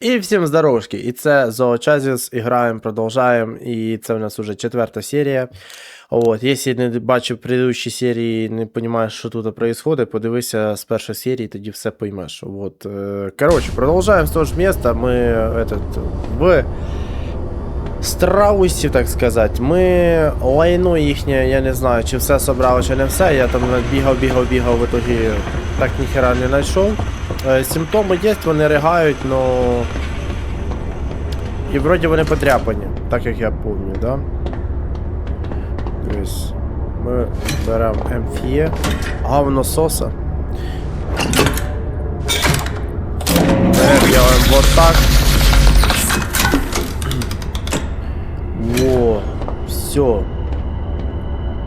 І всім здоровушки! І це Зоочазіс, і граємо, продовжаємо. І це в нас уже четверта серія. От, якщо не бачив предыдущі серії, не розумієш, що тут відбувається, подивися з першої серії, тоді все поймеш. От, е, коротше, продовжуємо з того ж міста. Ми этот, в Страусі, так сказати. Ми лайно їхнє, я не знаю, чи все собрали, чи не все. Я там бігав, бігав, бігав, в итогі так ніхера не знайшов. Е, Симптоми є, вони ригають, но. І вроді вони подряпані, так як я пам'ятаю, да? Тобто ми беремо Емфіє, говнососа. Беремо делаем вот так. Во, все.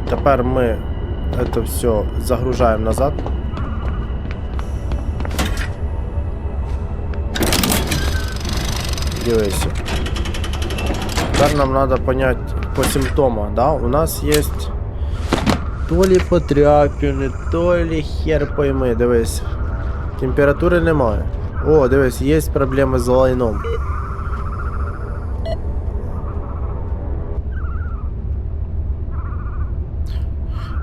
Тепер ми это все загружаємо назад. Дивися. Тепер нам надо понять по симптомам, да? У нас есть то ли потряпини, то ли хер пойми, дивись. Температури немає. О, дивись, є проблеми з лайном.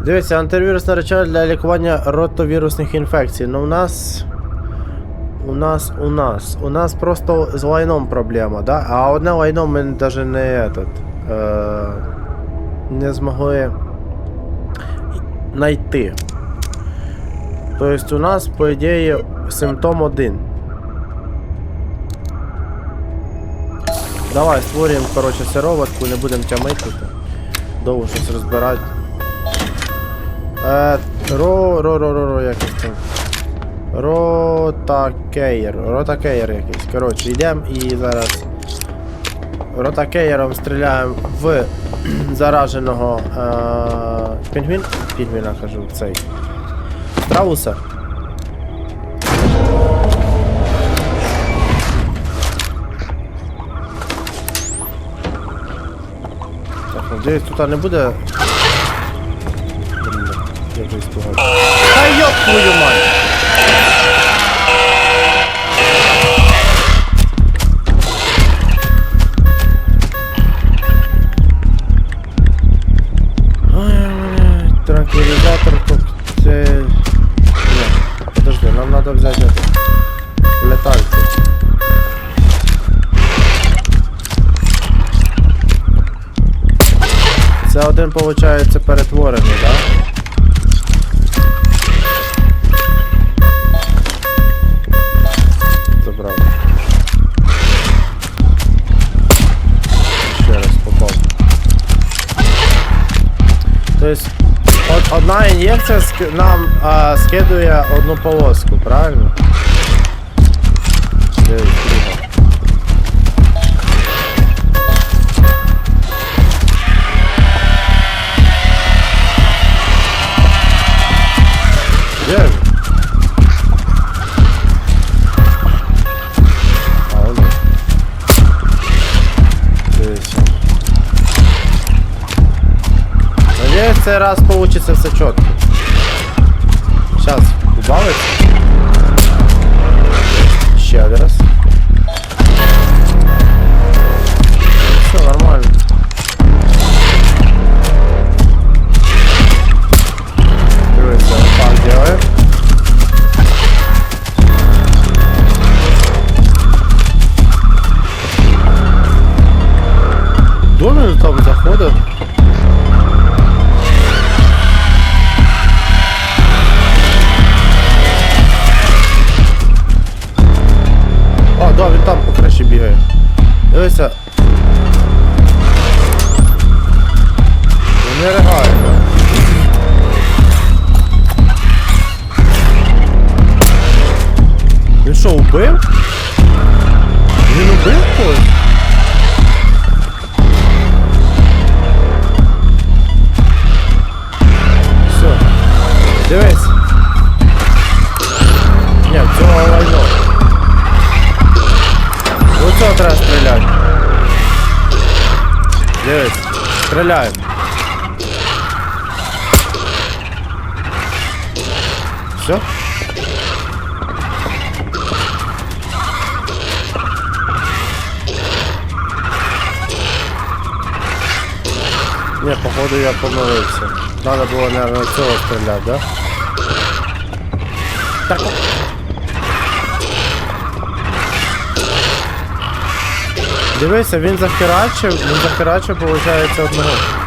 Дивіться, антивірусне речове для лікування ротовірусних інфекцій. Ну у нас. У нас, у нас. У нас просто з лайном проблема, да? А одне лайно ми навіть не этот, е, не змогли знайти. Тобто у нас, по ідеї, симптом один. Давай створюємо, коротше, сироватку, не будемо тямити. Довго щось розбирати. Е, ро, ро, ро, ро, ро, якось там. Ротакейр. Ротакейр якийсь. Коротше, йдемо і зараз. Ротакейером стріляємо в зараженого е, пінгвін. Пінгвіна кажу, цей. Страуса. Так, надіюсь, тут не буде. Вже іспугався. Та йоп твою мать! Транквилизатор коктейль. Нет, подожди, нам надо взять это. Летальцы. Це один, виходить, перетворений, так? Да? Ін'єкція нам а, скидує одну полоску, правильно? Дивись, Надеюсь, цей раз получится все четко. Сейчас, убавить. Ще раз. все. Не, походу я помилився. Надо було, наверное, цього стріляти, да? Так. Дивися, він захерачив, він захерачив, виходить, одного.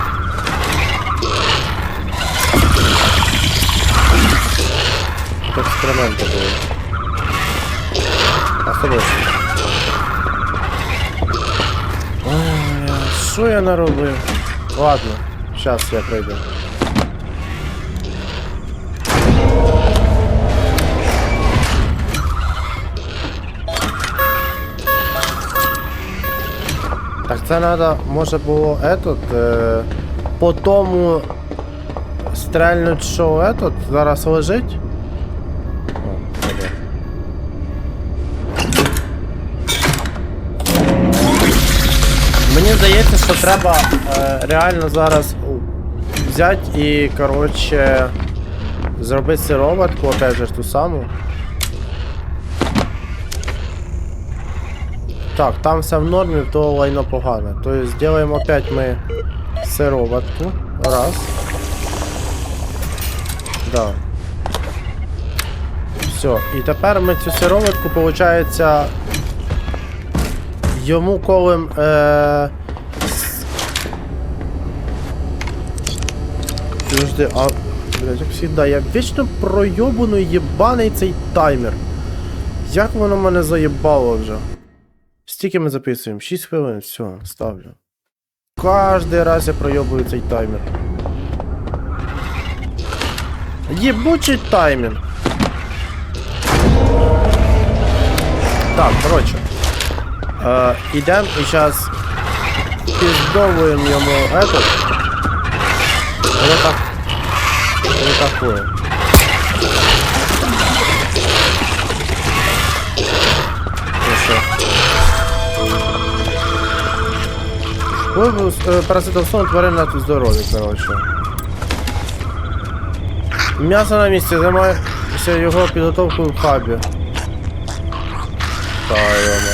Експерименти були. Було? Ой, що я наробив? Ладно, зараз я пройду. Так це треба, може було этот, е, по тому стрельнуть, що этот зараз лежить. Що треба е, реально зараз взяти і, коротше, зробити сироватку, опять же ту саму. Так, там все в нормі, того лайно погано. Тобто зробимо опять ми сироватку. Раз. Да. Все. І тепер ми цю сироватку, виходить, йому колем. Е... Подожди, а. Блять, як завжди, я вічно пройобану єбаний цей таймер. Як воно мене заєбало вже? Стільки ми записуємо? 6 хвилин, все, ставлю. Кожний раз я пройобую цей таймер. Єбучий таймер. Так, коротше. Е, ідем і зараз піздовуємо йому этот. Воно так. Воно такое. Ну? Вибув е, паразитовсон тварин на здоров'я, коротше. М'ясо на місці, займається його підготовкою в хабі. Та йома.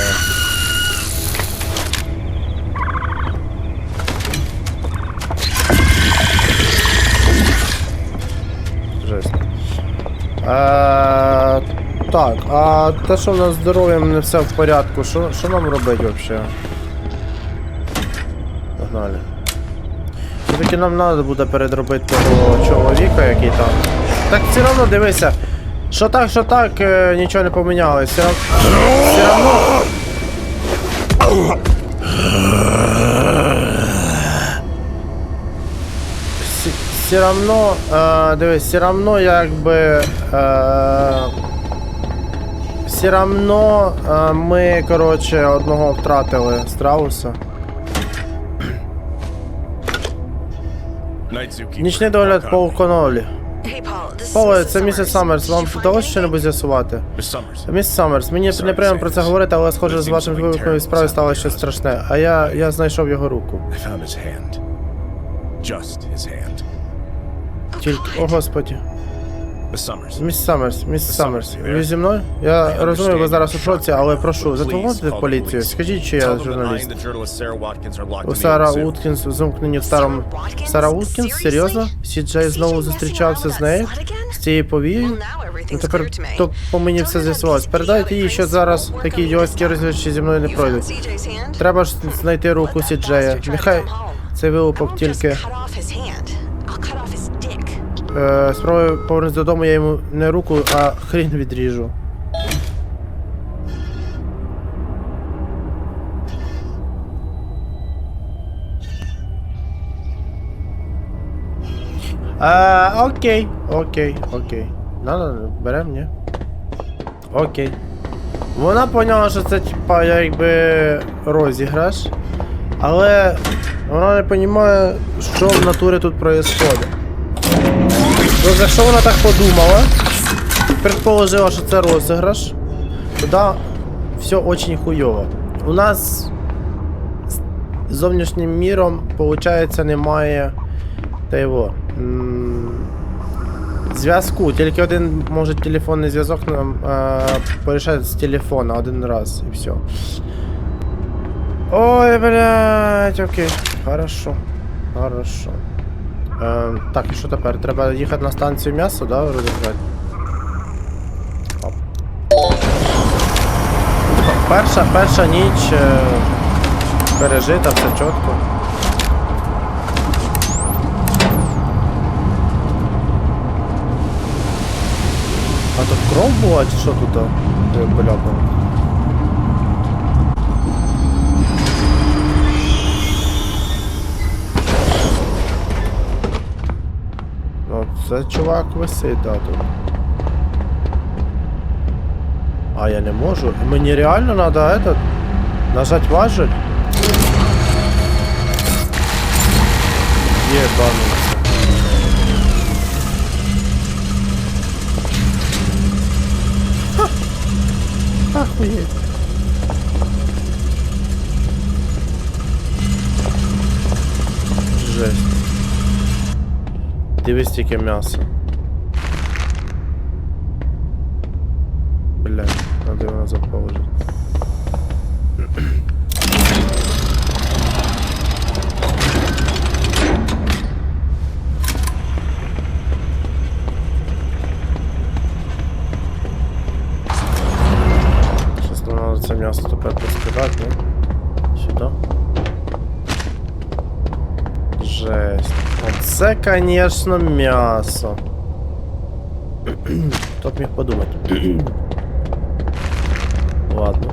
Е, так, а те, що в нас здоров'ям не все в порядку, що, що нам робити взагалі? Погнали. Все-таки нам треба буде передробити того чоловіка, який там. Так все одно дивися. Що так, що так, е, нічого не помінялось. Все, рав- все равно. Все, все равно, е, дивись, все равно якби. Е, все равно е, ми, коротше, одного втратили страуса. Нічний догляд по Конолі. Поле, це місіс Саммерс. Вам вдалося щось з'ясувати? Міс Саммерс, мені Sorry, неприємно про це говорити, але схоже з вашим вибухом terrible справи стало щось страшне. А я, я знайшов його руку. I found his hand. Just his hand. Тільки. О господі. Міс Саммерс, міс Саммерс. Ви зі мною? Я розумію, ви зараз у шоці, але прошу, зателефонуйте в поліцію. Скажіть, чи я журналіст. У Сара. Уткінс замкнені в старому. Сара Уткінс? Серйозно? Seriously? Сіджей знову зустрічався з нею? З цією повією? Ну тепер то по мені все з'ясувалось. Передайте їй, що зараз такі ідіотські розвідчі зі мною не пройдуть. Треба ж знайти руку Сіджея. Нехай цей вилупок тільки. Е, спробую повернутися додому, я йому не руку, а хрін відріжу. Е, окей, окей, окей. Надо, берем, ні? Окей. Вона поняла, що це типа якби розіграш. Але вона не розуміє, що в натурі тут происходит. Ну, за що вона так подумала? Предположила, що це розіграш. Тоді все очень хуйово. У нас з зовнішнім міром, виходить, немає. Зв'язку. Тільки один може телефонний зв'язок нам е, порішати з телефона один раз і все. Ой, блядь, окей. Хорошо. Хорошо. Ем, так, і що тепер? Треба їхати на станцію м'ясо, да, розібрати? Перша, перша ніч е, пережита, все чітко. А тут кров була, чи що тут е, це чувак висить, да, тут. А я не можу. Мені реально надо этот нажать важель. Ебануться. Дивись тільки м'ясо. Конечно, м'ясо. Хто б міг подумати. Ладно.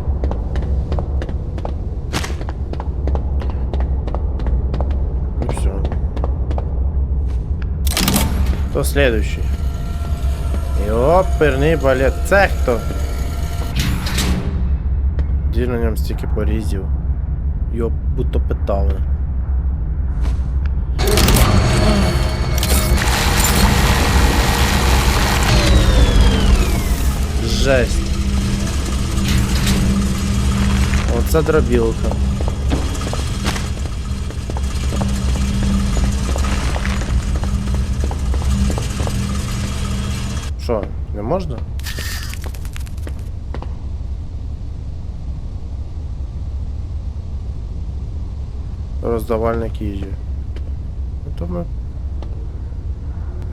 Ну все. Хто следующий? Йоперний балет. Це хто? Ді на ньому стільки порізів. Йоп, будто питав. Жесть. Оце дробілка. Що, не можна? Роздавальник їжі. Ну то ми.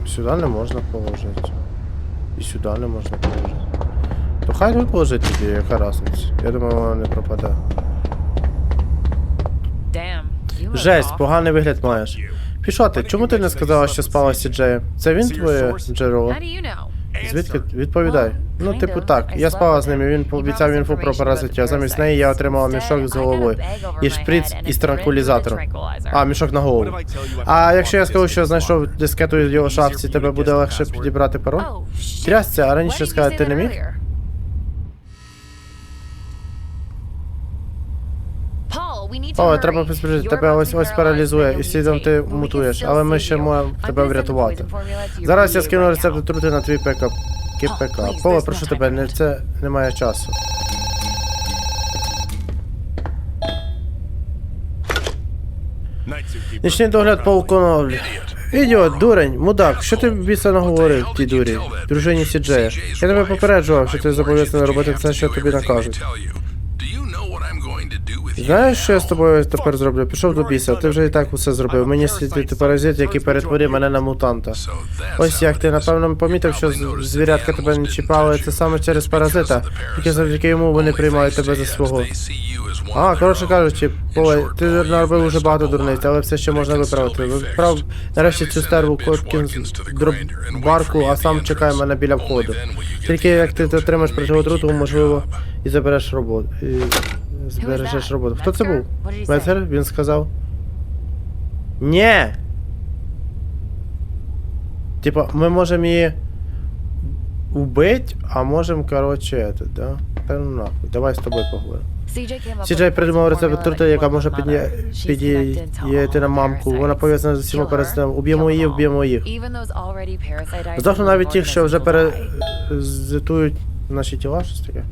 Сюди не можна положити. І сюди не можна положити. То хай тут положить тоді, яка разниця. Я думаю, вона не пропаде. Жесть, поганий вигляд маєш. Пішла ти, чому ти не сказала, що спала з Сіджеєм? Це він твоє джерело? Звідки? Відповідай. Ну, типу так, я спала з ним, і він пообіцяв інфу про паразитів, а замість неї я отримала мішок з головою. І шприц із транквілізатором. А, мішок на голову. А якщо я скажу, що знайшов дискету в його шафці, тебе буде легше підібрати пароль? Oh, shit. Трясця, а раніше сказати ти не міг? О, треба поспішити, тебе ось ось паралізує, і слідом ти мутуєш, але ми ще можемо тебе врятувати. Зараз я скину рецепт now. отрути на твій Поле, there's no прошу тебе, не це немає часу. Нічний догляд по виконувлю. Ідіот, дурень, мудак, що ти біса наговорив тій дурі, дружині Сіджея? Я тебе попереджував, що ти зобов'язаний робити все, що тобі накажуть. Знаєш, що я з тобою тепер зроблю? Пішов до біса, ти вже і так усе зробив. Мені слідити паразит, який перетворив мене на мутанта. Ось як ти напевно помітив, що звірятка тебе не чіпали, це саме через паразита, тільки завдяки йому вони приймають тебе за свого. А, коротше кажучи, Поле, ти наробив уже багато дурниць, але все ще можна виправити. Виправ нарешті цю стерву Коткінс дробарку, а сам чекай мене біля входу. Тільки як ти отримаєш противотруту, можливо, і забереш роботу. Збережеш роботу. Хто це був? Мецгер? Він сказав. Нє! Типа, ми можемо її убить, а можемо, коротше, это, да? Та ну нахуй, давай з тобою поговоримо. Сіджай придумав рецепт отрути, яка може підіяти на мамку. Вона пов'язана з усіма паразитами. Уб'ємо її, вб'ємо їх. Здохну навіть тих, що вже перезитують наші тіла, щось таке.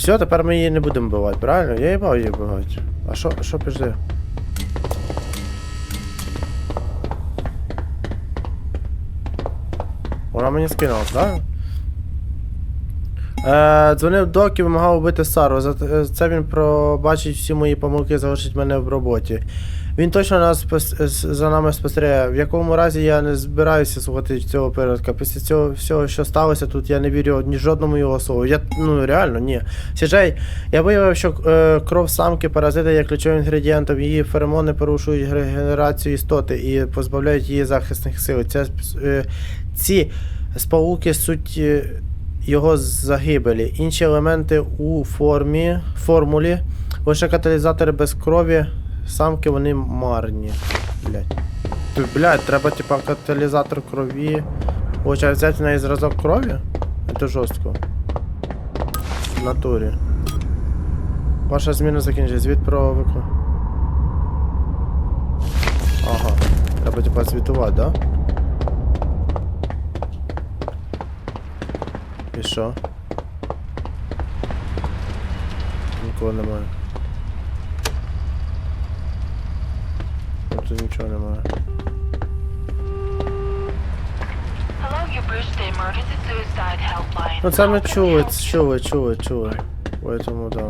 Все, тепер ми її не будемо бивати, правильно? Я їбав її бивати. А що, що пізди? Вона мені скинула, правильно? Е, дзвонив док і вимагав убити Сару. За е, це він пробачить всі мої помилки, залишить мене в роботі. Він точно нас за нами спостерігає. В якому разі я не збираюся слухати цього передка. Після цього всього, що сталося тут, я не вірю ні жодному його слову. Я ну реально ні. Сіджей, я виявив, що е, кров самки паразита є ключовим інгредієнтом. Її феромони порушують регенерацію істоти і позбавляють її захисних сил. Ця, е, ці спауки суть. е, його загибелі. Інші елементи у формі, формулі, лише каталізатори без крові, самки вони марні. Блять. Ти, блядь, треба типа каталізатор крові. Хоча взяти на зразок крові? Це жорстко. В натурі. Ваша зміна закінчилась. Звіт про вику. Ага. Треба типа звітувати, да? І що? Нікого немає. Тут нічого немає. Hello, your Bruce the Emergency Suicide Helpline. Ну це ми чули, чули, чули, чули. Поэтому да.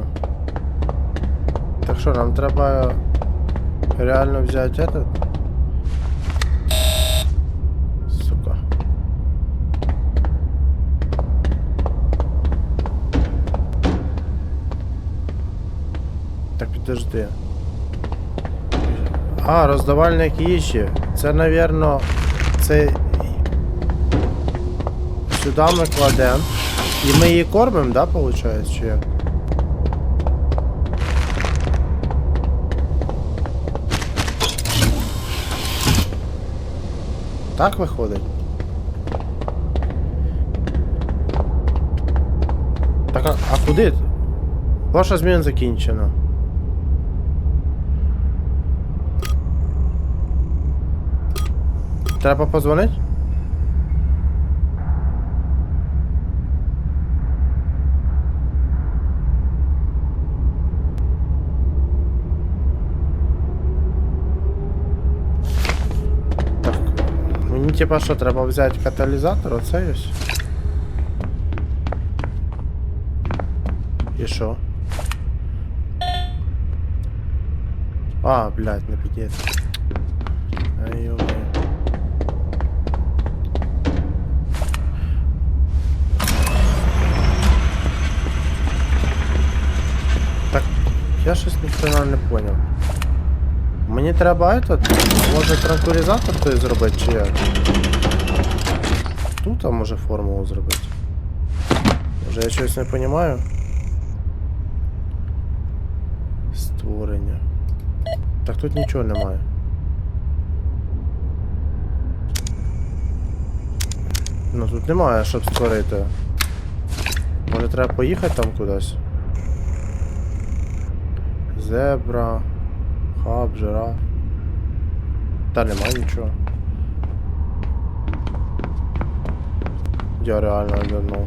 Так що, нам треба реально взяти этот? Сука. Так підожди. А, роздавальник їжі. Це, навірно, це Сюди ми кладемо. І ми її кормимо, да, виходить, чи як? Так виходить? Так, а, а куди? Ваша зміна закінчена. Треба позвонити? Так. Мені типа що, треба взяти каталізатор, оце є? І що? А, блядь, не підійде. Я щось ніхрена не поняв. Мені треба этот, може транквілізатор той зробити, чи як? Тут а може формулу зробити. Може я щось не розумію? Створення. Так тут нічого немає. Ну тут немає, щоб створити. Може треба поїхати там кудись? Зебра. Хаб, жираф. Та нема нічого. Я реально обернув.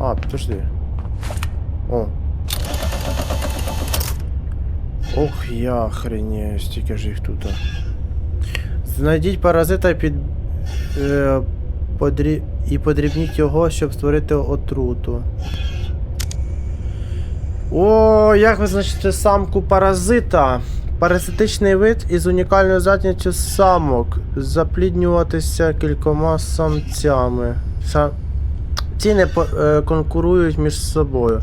А, подожди. О. Ох, я охренею, стільки ж їх тут. Знайдіть паразита під. Е, подрі... і подрібніть його, щоб створити отруту. О, як визначити самку паразита? Паразитичний вид із унікальною здатністю самок запліднюватися кількома самцями. Са... Ці не конкурують між собою,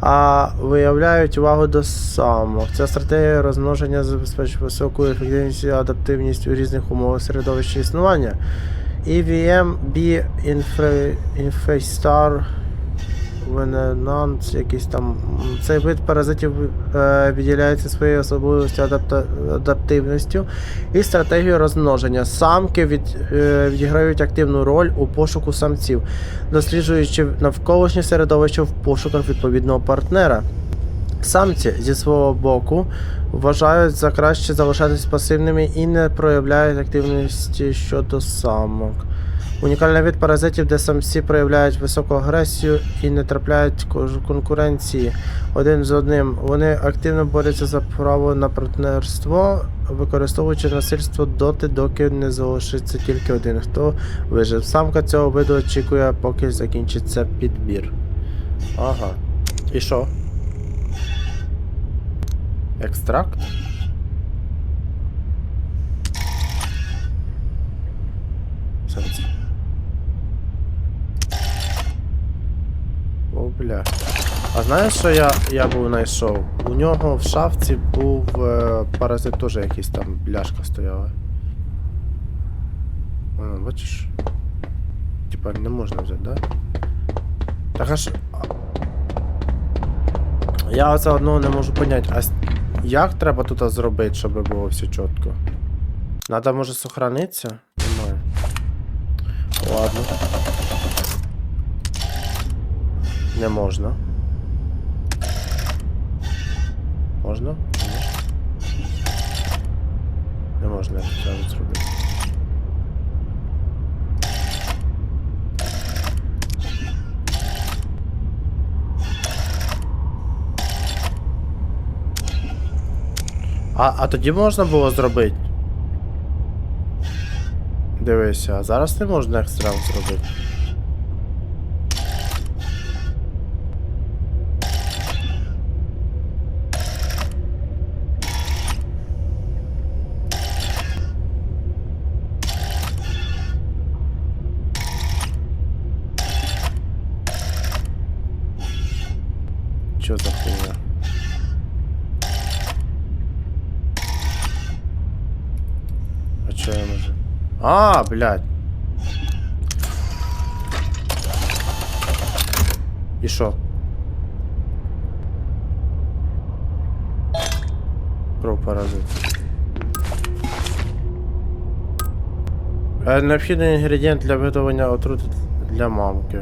а виявляють увагу до самок. Ця стратегія розмноження забезпечує високу ефективність і адаптивність у різних умовах середовища існування. EVM B Infe- Infestar Вененант, якийсь там. Цей вид паразитів е, відділяється своєю особливістю адапта, адаптивністю і стратегією розмноження. Самки від, е, відіграють активну роль у пошуку самців, досліджуючи навколишнє середовище в пошуках відповідного партнера. Самці зі свого боку вважають за краще залишатись пасивними і не проявляють активності щодо самок. Унікальний вид паразитів, де самці проявляють високу агресію і не трапляють конкуренції один з одним. Вони активно борються за право на партнерство, використовуючи насильство доти, доки не залишиться тільки один. Хто вижив? Самка цього виду очікує, поки закінчиться підбір. Ага. І що? Екстракт? Сенсі. Бля. А знаєш, що я, я був знайшов? У нього в шафці був е, паразит теж якийсь там бляшка стояла. А, бачиш? Типа не можна взяти, да? Так аж. Я оце одного не можу поняти. А як треба тут зробити, щоб було все чітко? Надо може сохранитися? Немає. Ладно. Не можна. Можна? Не можна як треба зробити. А, а тоді можна було зробити? Дивися, а зараз не можна екстрем зробити. блядь. І що? Про паразит. Е, Необхідний інгредієнт для виготовлення отрути для мамки.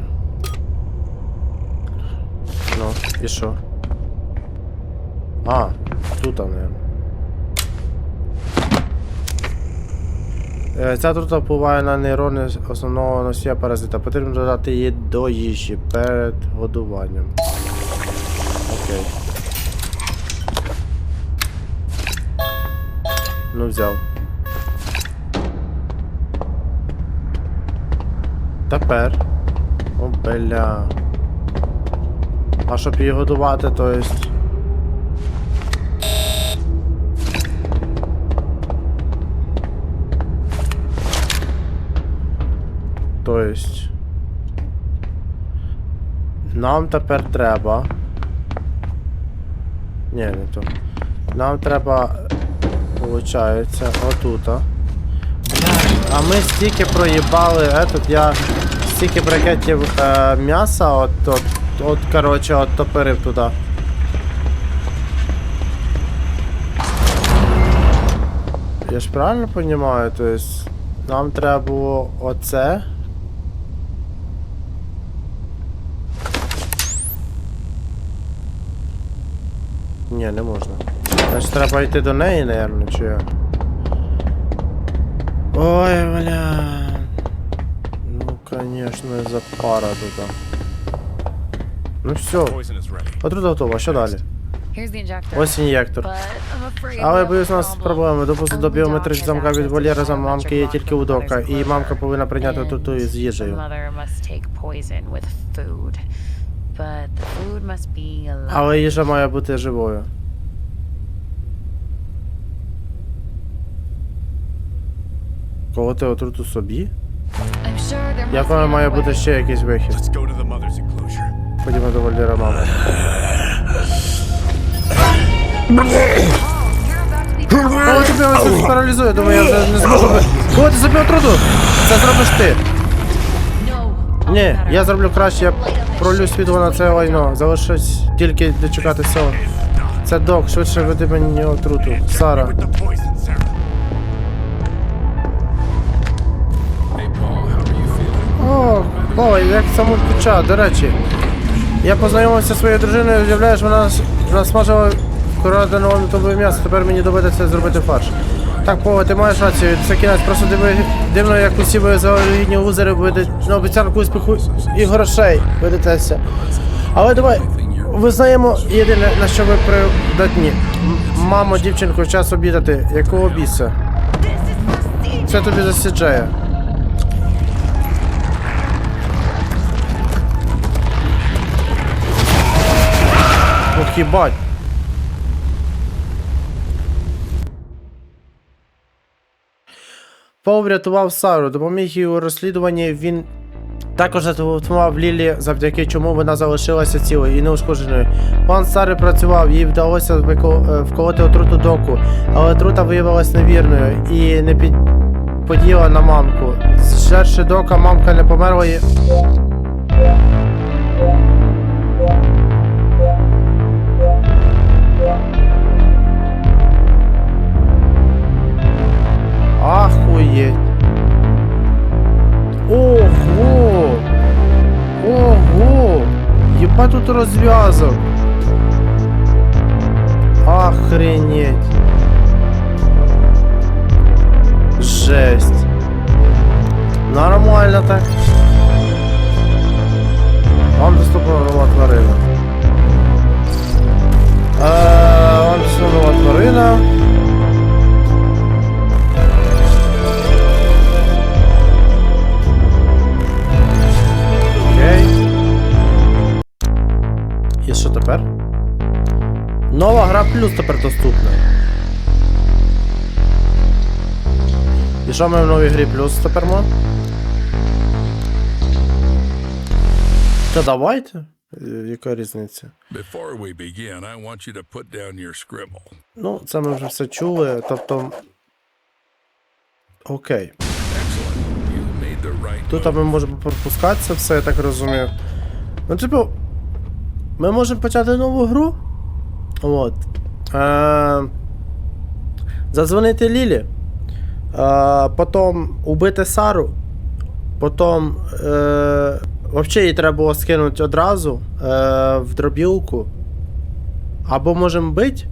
Ну, і що? А, тут, наверное. Ця трута впливає на нейрони основного носія паразита. Потрібно додати її до їжі перед годуванням. Окей. Ну, взяв. Тепер. О, бля. А щоб її годувати, то есть. То есть. Нам тепер треба. Ні, не то. Нам треба. Получається, отута. А ми стільки проїбали этот, я стільки брикетів е, м'яса от, от, от, короче, от топирив туди. Я ж правильно розумію, то есть нам треба було оце. Ні, не можна. Значить треба йти до неї, наверное, чи як? Ой, бля. Ну, конечно, запара тут. Ну все, отрута готова, що далі? Ось ін'єктор. Але боюсь, у нас проблеми. Допуск до doctor's замків від вольєра за мамки є тільки у дока, і мамка повинна прийняти отруту із їжею. But the food must be alive. Але їжа має бути живою. Колоти отруту собі? I'm sure there Я must be думаю, має бути ще якийсь вихід. Let's go to the mother's enclosure. Ходімо до вольєра мами. You're about to be Коли тебе ось паралізує, думаю, я вже не зможу. би- Коли ти собі отруту? Це зробиш ти. Ні, я зроблю краще, я пролю світло на це лайно. Залишись тільки дочекати цього. Це док, швидше веди мені отруту. Сара. О, ой, як самопіча, до речі. Я познайомився зі своєю дружиною, уявляєш, вона, с- вона смажила вкраденого тобою м'ясо, тепер мені доведеться зробити фарш. Так, Пова, ти маєш рацію, це кінець, просто диви, дивно, як усі ви залогідні лузери будуть на обіцянку успіху і грошей ведетеся. Але давай визнаємо єдине, на що ви придатні. Мамо, дівчинко, час обідати. Якого біса? Це тобі засіджає. Ох, їбать. Пол врятував Сару, допоміг їй у розслідуванні. Він також зателефонував Лілі, завдяки чому вона залишилася цілою і неушкодженою. План Сари працював, їй вдалося е, вколоти отруту доку, але отрута виявилась невірною і не під... подіяла на мамку. Зжерши дока, мамка не померла і. Ахуєть. Ого! Ого! Єба тут розв'язок. Охренеть. Жесть. Нормально так. Вам доступна нова тварина. Е, Вам доступна нова тварина. І що тепер? Нова гра плюс тепер доступна. І що ми в новій грі плюс тепер мо? Та давайте. Е, Яка різниця? Before we begin, I want you to put down your scribble. Ну, це ми вже все чули, тобто. Окей. Right Тут ми можемо пропускати це все, я так розумію. Ну, типу, ми можемо почати нову гру. От. Е, задзвонити Лілі. Е, потім убити Сару. Потім. Е, взагалі її треба було скинути одразу е, в дробілку. Або можемо бити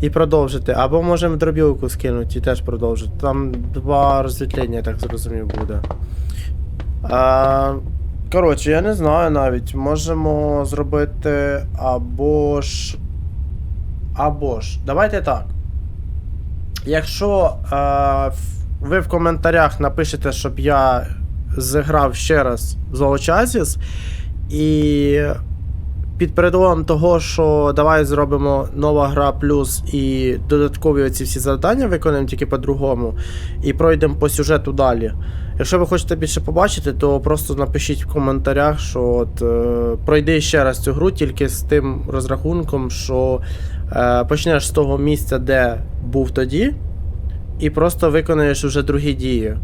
і продовжити, або можемо в дробілку скинути і теж продовжити. Там два розсвітлення, я так зрозумів, буде. А, коротше, я не знаю навіть. Можемо зробити або ж. Або ж. Давайте так. Якщо е, ви в коментарях напишете, щоб я зіграв ще раз Зоочазіс, і під предлогом того, що давай зробимо нова гра плюс і додаткові оці всі завдання виконаємо тільки по-другому, і пройдемо по сюжету далі. Якщо ви хочете більше побачити, то просто напишіть в коментарях, що от, е, пройди ще раз цю гру тільки з тим розрахунком, що е, почнеш з того місця, де був тоді, і просто виконаєш вже другі дії.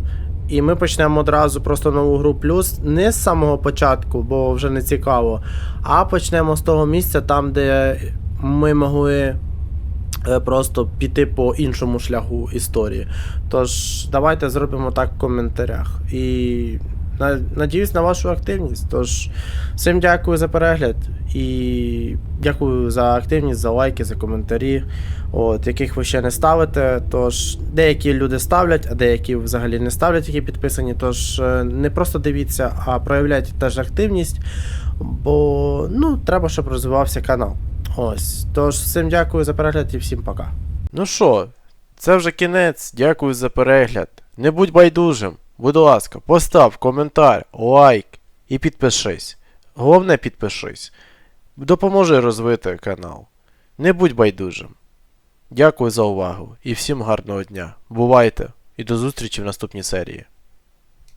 І ми почнемо одразу просто нову гру плюс не з самого початку, бо вже не цікаво, а почнемо з того місця, там, де ми могли просто піти по іншому шляху історії. Тож, давайте зробимо так в коментарях. І надіюсь на вашу активність. Тож, всім дякую за перегляд і дякую за активність, за лайки, за коментарі, от, яких ви ще не ставите. Тож, деякі люди ставлять, а деякі взагалі не ставлять, які підписані. Тож е, не просто дивіться, а проявляйте теж активність, бо ну, треба, щоб розвивався канал. Ось. Тож, всім дякую за перегляд і всім пока. Ну що, це вже кінець. Дякую за перегляд. Не будь байдужим. Будь ласка, постав коментар, лайк і підпишись. Головне підпишись. Допоможи розвити канал. Не будь байдужим. Дякую за увагу і всім гарного дня. Бувайте і до зустрічі в наступній серії.